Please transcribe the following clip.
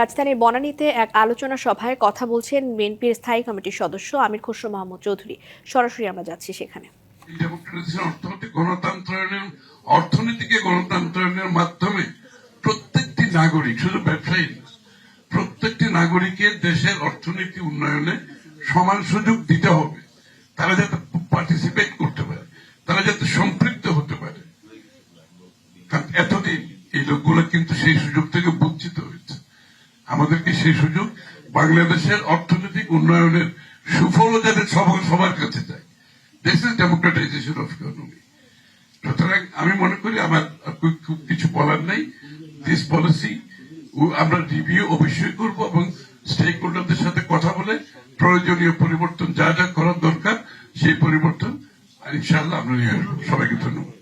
রাজধানীর বনানীতে এক আলোচনা সভায় কথা বলছেন বিএনপির স্থায়ী কমিটির সদস্য আমির খসরু মাহমুদ চৌধুরী। সরাসরি আমরা যাচ্ছি সেখানে। অর্থনৈতিক গণতন্ত্রায়নের মাধ্যমে প্রত্যেকটি নাগরিক, শুধু ব্যবসায়ী প্রত্যেকটি নাগরিকের দেশের অর্থনীতি উন্নয়নে সমান সুযোগ দিতে হবে। তারা যাতে পার্টিসিপেট করতে পারে, তারা যাতে সম্পৃক্ত হতে পারে। কারণ এতদিন এই লোকগুলো কিন্তু সেই সুযোগ থেকে বঞ্চিত হয়েছে। আমাদেরকে সেই সুযোগ বাংলাদেশের অর্থনৈতিক উন্নয়নের সুফল যাতে সবার কাছে যায়। This is democratisation of economy সুতরাং আমি মনে করি আমার খুব কিছু বলার নাই। দিস পলিসি আমরা রিভিউ অবশ্যই করব এবং স্টেক হোল্ডারদের সাথে কথা বলে প্রয়োজনীয় পরিবর্তন যা যা করার দরকার, সেই পরিবর্তন ইনশাআল্লাহ আমরা নিয়ে আসব। সবাইকে ধন্যবাদ।